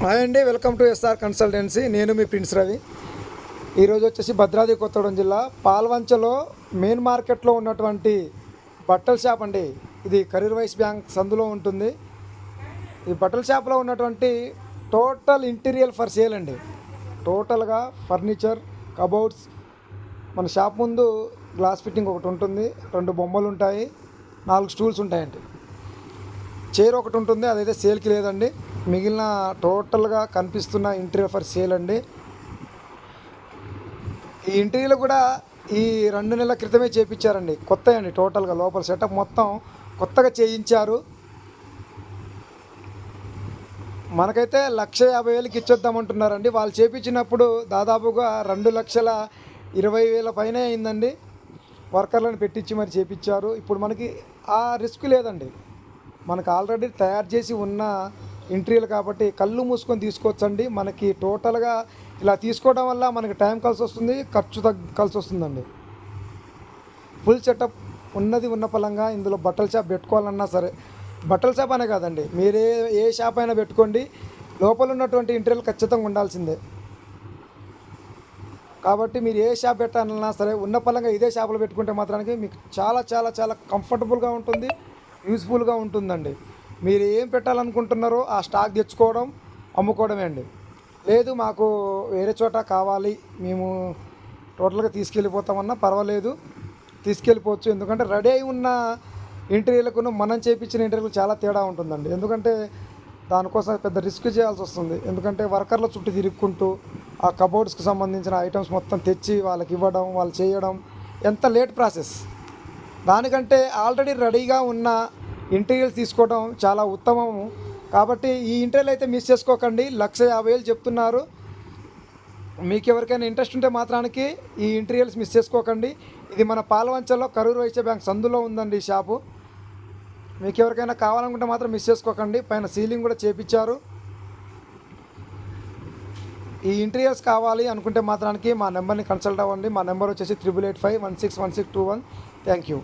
Hi అండి welcome to SR consultancy. నేను మీ prince Ravi. ఈరోజు వచ్చేసి భద్రాద్రి కొత్తగూడెం జిల్లా. పాల్వంచలో మెయిన్ మార్కెట్లో ఉన్నటువంటి బట్టల షాప్ అండి. ఇది కరీర్ వైస్ బ్యాంక్ సందులో ఉంటుంది. ఈ బట్టల షాప్లో ఉన్నటువంటి టోటల్ ఇంటీరియర్ ఫర్ సేల్ అండి. టోటల్గా ఫర్నిచర్ కబోర్డ్స్. మన షాప్ ముందు గ్లాస్ ఫిట్టింగ్ ఒకటి ఉంటుంది. రెండు బొమ్మలు ఉంటాయి. నాలుగు స్టూల్స్ ఉంటాయండి. చైర్ ఒకటి ఉంటుంది అదైతే సేల్కి లేదండి. మిగిలిన టోటల్గా కనిపిస్తున్న ఇంటీరియర్ ఫర్ సేల్ అండి. ఈ ఇంటీరియర్ కూడా ఈ రెండు నెలల క్రితమే చేయించారండి కొత్త అండి టోటల్గా లోపల సెటప్ మొత్తం కొత్తగా చేయించారు. మనకైతే లక్ష యాభై వేలకి ఇచ్చొద్దామంటున్నారండి వాళ్ళు చేపించినప్పుడు దాదాపుగా రెండు లక్షల ఇరవై వేల పైనే అయిందండి. వర్కర్లను పెట్టించి మరి చేపించారు. ఇప్పుడు మనకి ఆ రిస్క్ లేదండి. మనకు ఆల్రెడీ తయారు చేసి ఉన్న ఇంటీరియర్ కాబట్టి కళ్ళు మూసుకొని తీసుకోవచ్చండి. మనకి టోటల్గా ఇలా తీసుకోవడం వల్ల మనకి టైం కలిసి వస్తుంది ఖర్చు తగ్గ కలిసి వస్తుందండి. ఫుల్ సెటప్ ఉన్నది ఉన్న పలంగా ఇందులో బట్టల షాప్ పెట్టుకోవాలన్నా సరే బట్టల షాప్ అనే కాదండి మీరు ఏ ఏ షాప్ అయినా పెట్టుకోండి. లోపల ఉన్నటువంటి ఇంటీరియల్ ఖచ్చితంగా ఉండాల్సిందే. కాబట్టి మీరు ఏ షాప్ పెట్టాలన్నా సరే ఉన్న పలంగా ఇదే షాపులో పెట్టుకుంటే మాత్రానికి మీకు చాలా చాలా చాలా కంఫర్టబుల్గా ఉంటుంది. యూస్ఫుల్గా ఉంటుందండి. మీరు ఏం పెట్టాలనుకుంటున్నారో ఆ స్టాక్ తెచ్చుకోవడం అమ్ముకోవడమే అండి. లేదు మాకు వేరే చోట కావాలి మేము టోటల్గా తీసుకెళ్ళిపోతామన్నా పర్వాలేదు తీసుకెళ్ళిపోవచ్చు. ఎందుకంటే రెడీ అయి ఉన్న ఇంటర్వ్యూలకు మనం చేయించిన ఇంటర్వ్యూలకు చాలా తేడా ఉంటుందండి. ఎందుకంటే దానికోసం పెద్ద రిస్క్ చేయాల్సి వస్తుంది. ఎందుకంటే వర్కర్ల చుట్టూ తిరుక్కుంటూ ఆ కబోర్డ్స్కి సంబంధించిన ఐటమ్స్ మొత్తం తెచ్చి వాళ్ళకి ఇవ్వడం వాళ్ళు చేయడం ఎంత లేట్ ప్రాసెస్. దానికంటే ఆల్రెడీ రెడీగా ఉన్న ఇంటీరియల్స్ తీసుకోవడం చాలా ఉత్తమము. కాబట్టి ఈ ఇంటర్వ్యూలు అయితే మిస్ చేసుకోకండి. లక్ష యాభై వేలు చెప్తున్నారు. మీకు ఎవరికైనా ఇంట్రెస్ట్ ఉంటే మాత్రానికి ఈ ఇంటీరియల్స్ మిస్ చేసుకోకండి. ఇది మన పాలవంచలో కరూరు వైశ్య బ్యాంక్ సందులో ఉందండి ఈ షాపు. మీకు ఎవరికైనా కావాలనుకుంటే మాత్రం మిస్ చేసుకోకండి. పైన సీలింగ్ కూడా చేపించారు. ఈ ఇంటీరియర్స్ కావాలి అనుకుంటే మాత్రానికి మా నెంబర్ని కన్సల్ట్ అవ్వండి. మా నెంబర్ వచ్చేసి triple eight five one six one six two one. Thank you.